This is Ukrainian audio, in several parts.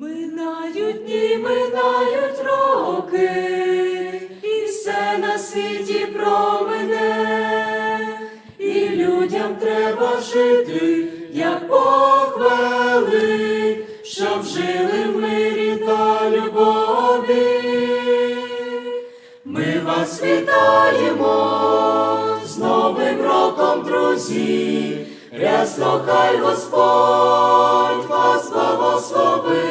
Минають дні, минають роки, і все на світі про мене, і людям треба жити, як Бог щоб жили в мирі та любові. Ми вас вітаємо з Новим роком, друзі, рясно хай Господь вас благословить.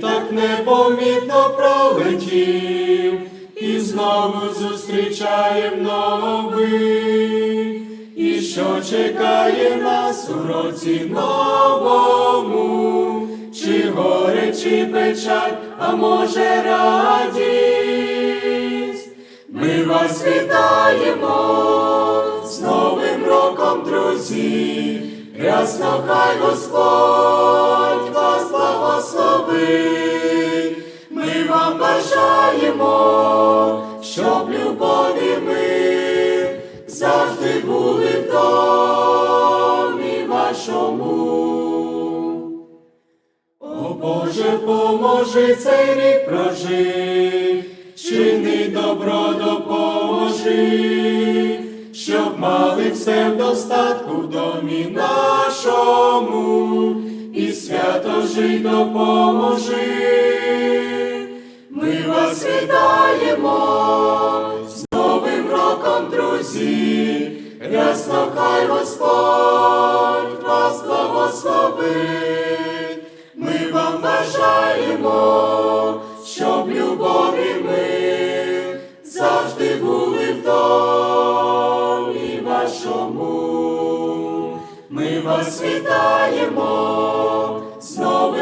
Так непомітно пролетів, і знову зустрічаєм новий. І що чекає нас у році новому, чи горе, чи печаль, а може радість. Ми вас вітаємо з Новим роком, друзі, рясно хай Господь вас благословить. Ми вам бажаємо, щоб любові ми завжди були в домі вашому. О Боже, поможи цей рік прожив, чини добро допоможи, щоб мали все в достатку в домі нашому, і допоможи. Ми вас вітаємо з Новим роком, друзі, рясно хай Господь вас благословить. Ми вам бажаємо, щоб любові ми завжди були в домі вашому. Ми вас вітаємо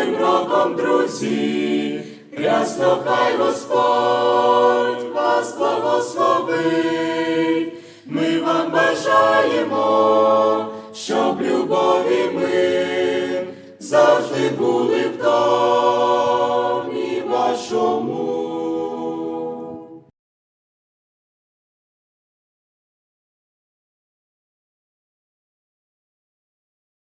новим роком, друзі, рясно хай Господь вас благословить. Ми вам бажаємо, щоб любові ми завжди були в домі вашому.